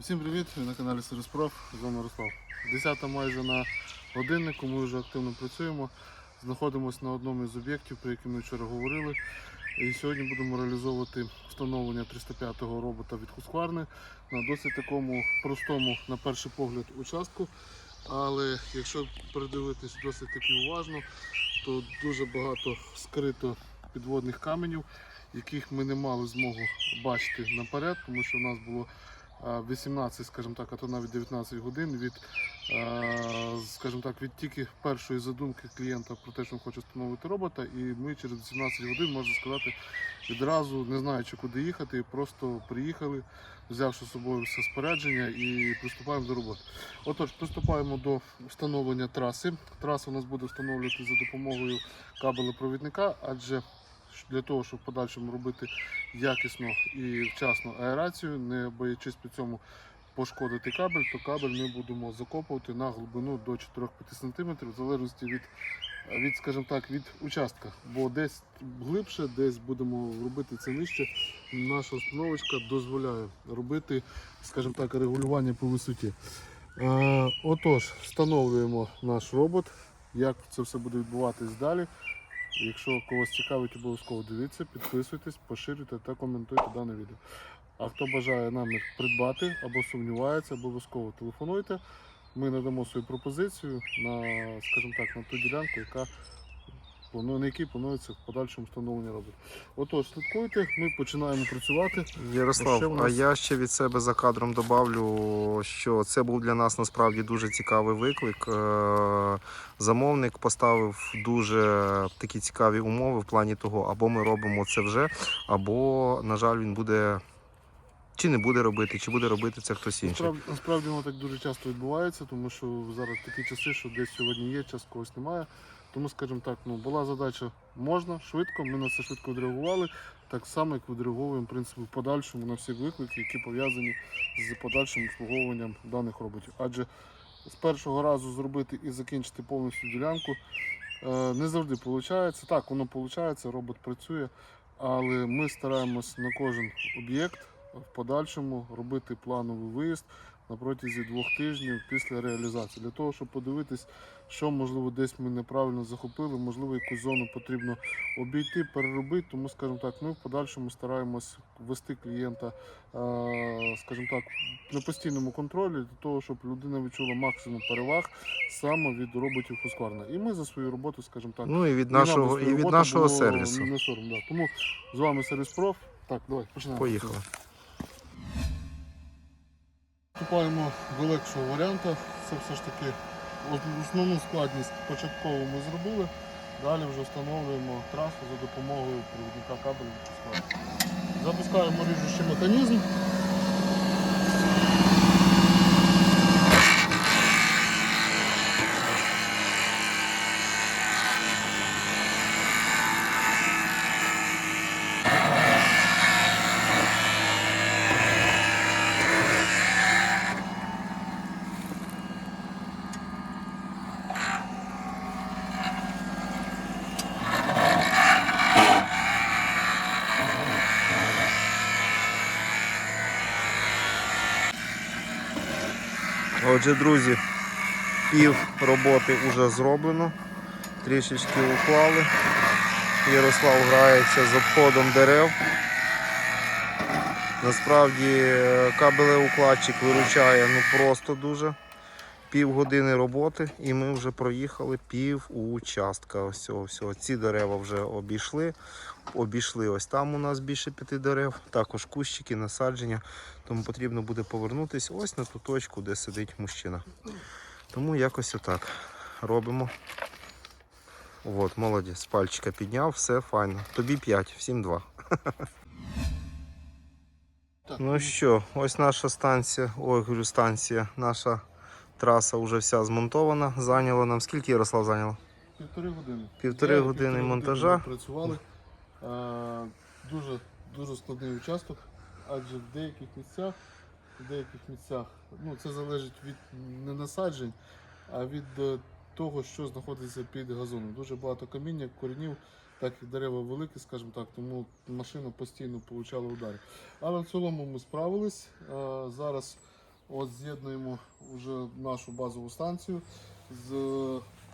Всім привіт! Ви на каналі Сироспроф, з вами Руслав. 10 майже на годиннику, ми вже активно працюємо. Знаходимося на одному із об'єктів, про який ми вчора говорили. І сьогодні будемо реалізовувати встановлення 305-го робота від Husqvarna на досить такому простому, на перший погляд, участку. Але якщо придивитись досить таки уважно, то дуже багато скрито підводних каменів, яких ми не мали змогу бачити наперед, тому що в нас було 18, скажімо так, а то навіть 19 годин від, а, скажімо так, від тільки першої задумки клієнта про те, що він хоче встановити робота, і ми через 18 годин, можна сказати, відразу, не знаючи, куди їхати, просто приїхали, взявши з собою все спорядження і приступаємо до роботи. Отож, приступаємо до встановлення траси. Траса у нас буде встановлювати за допомогою кабелепровідника, адже для того, щоб в подальшому робити якісно і вчасно аерацію, не боячись при цьому пошкодити кабель, то кабель ми будемо закопувати на глибину до 4-5 см, в залежності від, від, скажімо так, від участка. Бо десь глибше, десь будемо робити це нижче. Наша установочка дозволяє робити, скажімо так, регулювання по висоті. Е, Отож, встановлюємо наш робот. Як це все буде відбуватись далі? Якщо когось цікавить, обов'язково дивіться, підписуйтесь, поширюйте та коментуйте дане відео. А хто бажає намір придбати або сумнівається, обов'язково телефонуйте. Ми надамо свою пропозицію на, скажімо так, на ту ділянку, яка на якій планується в подальшому встановлення роботи. Отож, слідкуйте, ми починаємо працювати. Ярослав, а нас- я ще від себе за кадром добавлю, що це був для нас насправді дуже цікавий виклик. Е, Замовник поставив дуже такі цікаві умови в плані того, або ми робимо це вже, або, на жаль, він буде чи не буде робити, чи буде робити це хтось інший. Насправді, насправді воно так дуже часто відбувається, тому що зараз такі часи, що десь сьогодні є, час когось немає. Тому, скажімо так, ну була задача можна, швидко, ми на це швидко відреагували, так само, як відреагуємо в принципі, в подальшому на всі виклики, які пов'язані з подальшим обслуговуванням даних роботів. Адже з першого разу зробити і закінчити повністю ділянку е, не завжди виходить. Так, воно виходить, робот працює, але ми стараємось на кожен об'єкт в подальшому робити плановий виїзд на протязі двох тижнів після реалізації, для того, щоб подивитись, що можливо десь ми неправильно захопили, можливо, якусь зону потрібно обійти, переробити. Тому, скажімо так, ми в подальшому стараємось вести клієнта, е, скажімо так, на постійному контролі для того, щоб людина відчула максимум переваг саме від роботів Husqvarna. І ми за свою роботу, скажімо так, Ну і від нашого, і від нашого сервісу. Не сором, да. Тому з вами сервіс проф. Так, давай, починаємо. Поїхали. Вступаємо до легшого варіанту. Це все ж таки основну складність початково ми зробили. Далі вже встановлюємо трасу за допомогою провідника кабелю. Запускаємо ріжучий механізм. Отже, друзі, пів роботи вже зроблено. Трішечки уклали. Ярослав грається з обходом дерев. Насправді е, кабелеукладчик виручає ну просто дуже. Пів години роботи і ми вже проїхали пів участка. Ось цього всього. Ці дерева вже обійшли. Обійшли ось там у нас більше п'яти дерев, також кущики, насадження. Тому потрібно буде повернутися ось на ту точку, де сидить мужчина. Тому якось отак робимо. От, молодець, пальчика підняв, все файно. Тобі 5, всім 2. Ну що, ось наша станція, ой, говорю, станція, наша траса вже вся змонтована. Зайняло нам скільки Ярослав зайняло? Півтори години. Півтори Я години півтори монтажа. години Працювали. Е, Дуже, дуже складний участок, адже в деяких місцях, в деяких місцях, ну це залежить від не насаджень, а від е, того, що знаходиться під газоном. Дуже багато каміння, коренів, так як дерева великі, скажімо так, тому машина постійно получала удари. Але в цілому ми справились. Е, Зараз От з'єднуємо вже нашу базову станцію з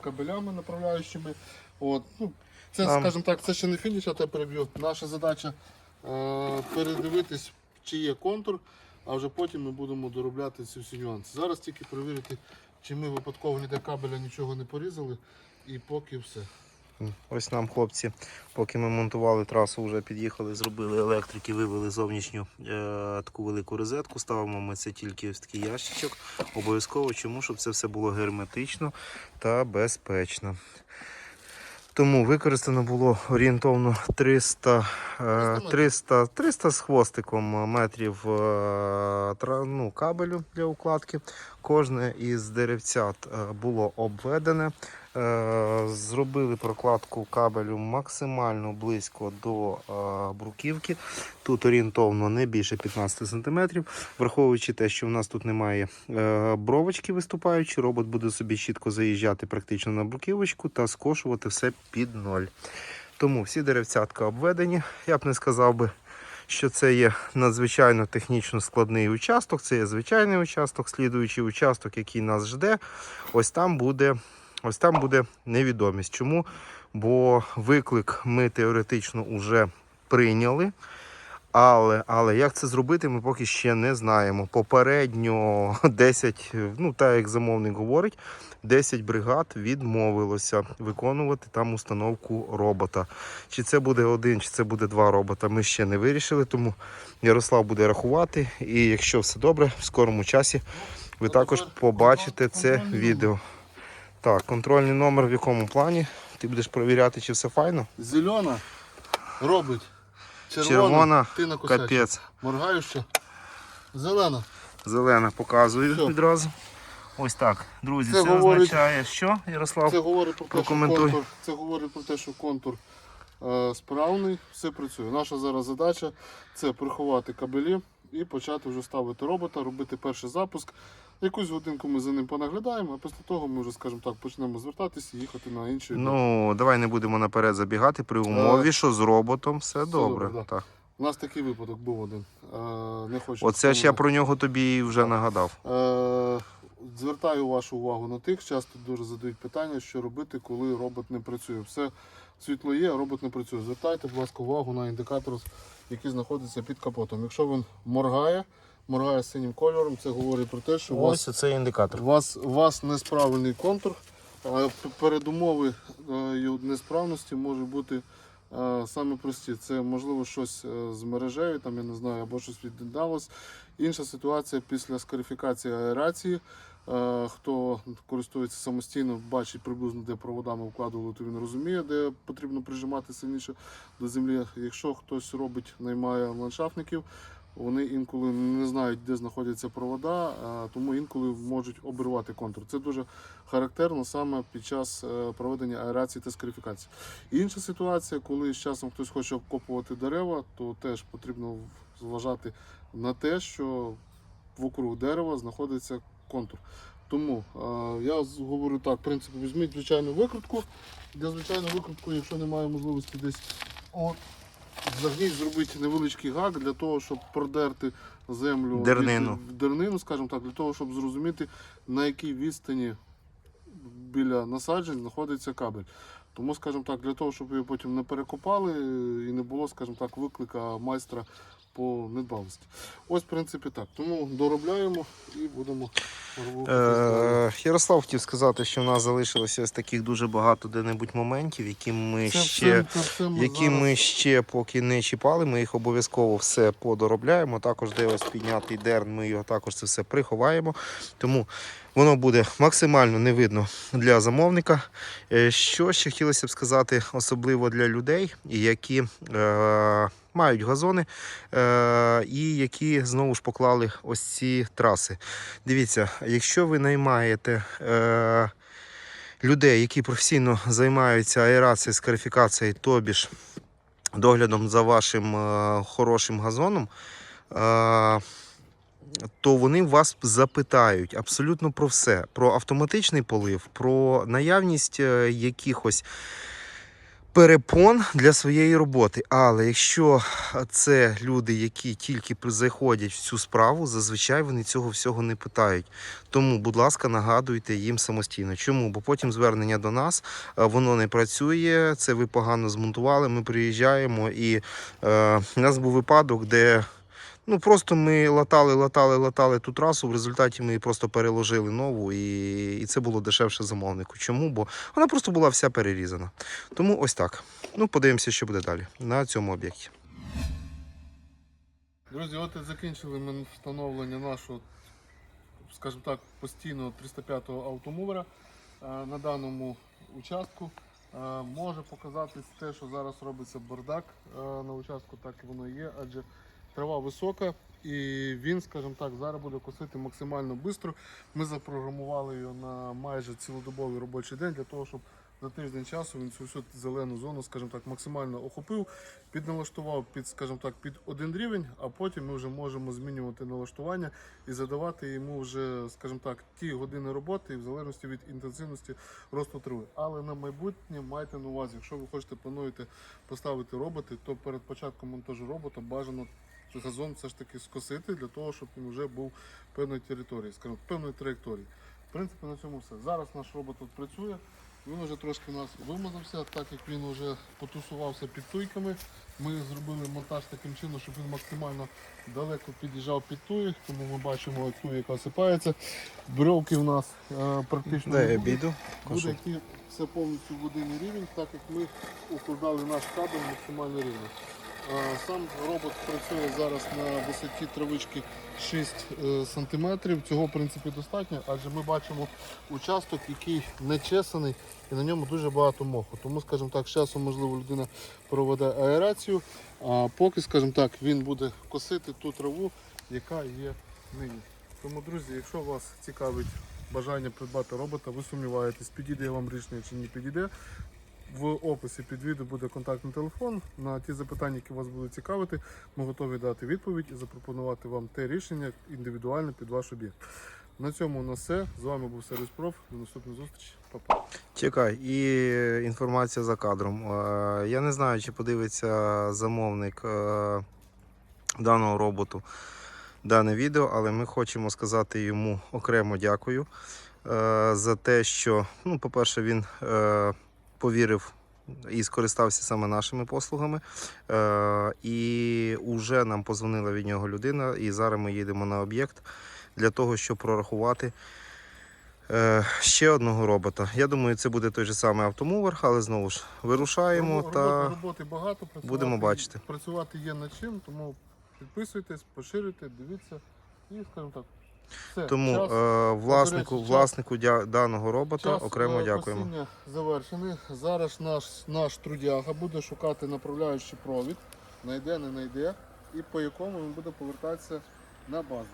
кабелями направляючими. От, ну, це, Нам- скажімо так, це ще не фініш, я тебе переб'ю. Наша задача е, передивитись, чи є контур, а вже потім ми будемо доробляти ці всі нюанси. Зараз тільки перевірити, чи ми випадково ніде кабеля нічого не порізали, і поки все. Ось нам хлопці, поки ми монтували трасу, вже під'їхали, зробили електрики, вивели зовнішню е, таку велику розетку. Ставимо ми це тільки ось такий ящичок. Обов'язково чому, щоб це все було герметично та безпечно. Тому використано було орієнтовно 300, е, 300, 300 з хвостиком метрів е, ну, кабелю для укладки. Кожне із деревцят е, було обведене. Е, Зробили прокладку кабелю максимально близько до е, бруківки. Тут орієнтовно не більше 15 см. Враховуючи те, що в нас тут немає бровочки виступаючі, робот буде собі чітко заїжджати практично на бруківочку та скошувати все під ноль. Тому всі деревцятка обведені. Я б не сказав би, що це є надзвичайно технічно складний участок. Це є звичайний участок, слідуючий участок, який нас жде. Ось там буде, ось там буде невідомість. Чому? Бо виклик ми теоретично вже прийняли. Але, але як це зробити, ми поки ще не знаємо. Попередньо 10, ну так як замовник говорить, 10 бригад відмовилося виконувати там установку робота. Чи це буде один, чи це буде два робота, ми ще не вирішили. Тому Ярослав буде рахувати. І якщо все добре, в скорому часі ви також побачите це відео. Так, контрольний номер в якому плані? Ти будеш перевіряти, чи все файно? Зелена робить. Червона, Червона, ти на косячі. Капець. Моргаюча. Зелена. Зелена показую Все. відразу. Ось так. Друзі, Це це, говорить- означає, що, Ярослав? Це говорить про те, що контур, це говорить про те, що контур е, справний, все працює. Наша зараз задача це приховати кабелі і почати вже ставити робота, робити перший запуск. Якусь годинку ми за ним понаглядаємо, а після того ми вже, скажімо так, почнемо звертатися і їхати на інший. Ну, давай не будемо наперед забігати при умові, що з роботом все, добре. добре, да. так. У нас такий випадок був один. Е, не хочу Оце ж я про нього тобі вже Так. нагадав. Е, Звертаю вашу увагу на тих, часто дуже задають питання, що робити, коли робот не працює. Все світло є, а робот не працює. Звертайте, будь ласка, увагу на індикатор, який знаходиться під капотом. Якщо він моргає, моргає синім кольором, це говорить про те, що у вас, Ось цей індикатор. у вас, у вас несправлений контур. А передумови е, несправності можуть бути е, саме прості. Це можливо щось е, з мережею, там я не знаю, або щось віддалось. Інша ситуація після скарифікації аерації. Е, Хто користується самостійно, бачить приблизно, де проводами вкладували, то він розуміє, де потрібно прижимати сильніше до землі. Якщо хтось робить, наймає ландшафтників, вони інколи не знають, де знаходяться провода, тому інколи можуть обривати контур. Це дуже характерно саме під час е, проведення аерації та скарифікації. Інша ситуація, коли з часом хтось хоче обкопувати дерева, то теж потрібно зважати на те, що вокруг дерева знаходиться контур. Тому е, я говорю так, в принципі, візьміть звичайну викрутку. Для звичайної викрутку, якщо немає можливості десь от, загніть, зробити невеличкий гак для того, щоб продерти землю Дернину. в дернину, скажімо так, для того, щоб зрозуміти, на якій відстані біля насаджень знаходиться кабель. Тому, скажімо так, для того, щоб його потім не перекопали і не було, скажімо так, виклика майстра по недбалості. Ось, в принципі, так. Тому доробляємо і будемо. Е, Ярослав хотів сказати, що в нас залишилося ось таких дуже багато де-небудь моментів, які ми Це ще. це ми які зараз- ми ще поки не чіпали, ми їх обов'язково все подоробляємо. Також де ось піднятий дерн, ми його також це все приховаємо. Тому воно буде максимально не видно для замовника. Е, Що ще хотілося б сказати, особливо для людей, які е, мають газони е, і які знову ж поклали ось ці траси. Дивіться, якщо ви наймаєте. Е, Людей, які професійно займаються аерацією, скарифікацією, тобі ж доглядом за вашим е, хорошим газоном, е, то вони вас запитають абсолютно про все: про автоматичний полив, про наявність е, якихось перепон для своєї роботи. Але якщо це люди, які тільки заходять в цю справу, зазвичай вони цього всього не питають. Тому, будь ласка, нагадуйте їм самостійно. Чому? Бо потім звернення до нас е, воно не працює. Це ви погано змонтували. Ми приїжджаємо, і е, у нас був випадок, де. Ну просто ми латали, латали, латали ту трасу. В результаті ми просто переложили нову, і, і це було дешевше замовнику. Чому? Бо вона просто була вся перерізана. Тому ось так. Ну, подивимося, що буде далі на цьому об'єкті. Друзі, от і закінчили ми встановлення нашого, скажімо так, постійного 305-го автомувера на даному участку. Е, Може показатись те, що зараз робиться бардак е, на участку, так і воно є, адже трава висока і він, скажімо так, зараз буде косити максимально швидко. Ми запрограмували його на майже цілодобовий робочий день для того, щоб за тиждень часу він цю всю зелену зону, скажімо так, максимально охопив, підналаштував під, скажімо так, під один рівень, а потім ми вже можемо змінювати налаштування і задавати йому вже, скажімо так, ті години роботи в залежності від інтенсивності росту трави. Але на майбутнє майте на увазі, якщо ви хочете плануєте поставити роботи, то перед початком монтажу робота бажано газон все ж таки скосити для того, щоб він вже був певної території, скажімо, певної траєкторії. В принципі, на цьому все. Зараз наш робот тут працює. Він вже трошки у нас вимазався, так як він вже потусувався під туйками. Ми зробили монтаж таким чином, щоб він максимально далеко під'їжджав під туї, тому ми бачимо ту, яка осипається. Брьовки в нас е, практично не буде. буде йти все повністю в один рівень, так як ми укладали наш кабель максимально рівно. Сам робот працює зараз на висоті травички 6 см. Цього в принципі достатньо, адже ми бачимо участок, який не чесаний і на ньому дуже багато моху. Тому, скажімо так, з часом, можливо, людина проведе аерацію, а поки, скажімо так, він буде косити ту траву, яка є нині. Тому, друзі, якщо вас цікавить бажання придбати робота, ви сумніваєтесь, підійде вам рішення чи не підійде. В описі під відео буде контактний телефон. На ті запитання, які вас будуть цікавити, ми готові дати відповідь і запропонувати вам те рішення індивідуально під ваш об'єкт. На цьому у нас все. З вами був Сервіс Проф. До наступної зустрічі. Па-па. Чекай, і інформація за кадром. Е, Я не знаю, чи подивиться замовник е, даного роботу дане відео, але ми хочемо сказати йому окремо дякую е, за те, що, ну, по-перше, він повірив і скористався саме нашими послугами. Е, І вже нам позвонила від нього людина, і зараз ми їдемо на об'єкт для того, щоб прорахувати. Е, ще одного робота. Я думаю, це буде той же самий автомувер, але знову ж вирушаємо Роботи- та роботи багато. Будемо бачити. Працювати є над чим, тому підписуйтесь, поширюйте, дивіться і скажімо так. Все, тому час, е, власнику, речі, власнику дя- даного робота час, окремо е, дякуємо. завершений. Зараз наш, наш трудяга буде шукати направляючий провід, знайде, не знайде, і по якому він буде повертатися на базу.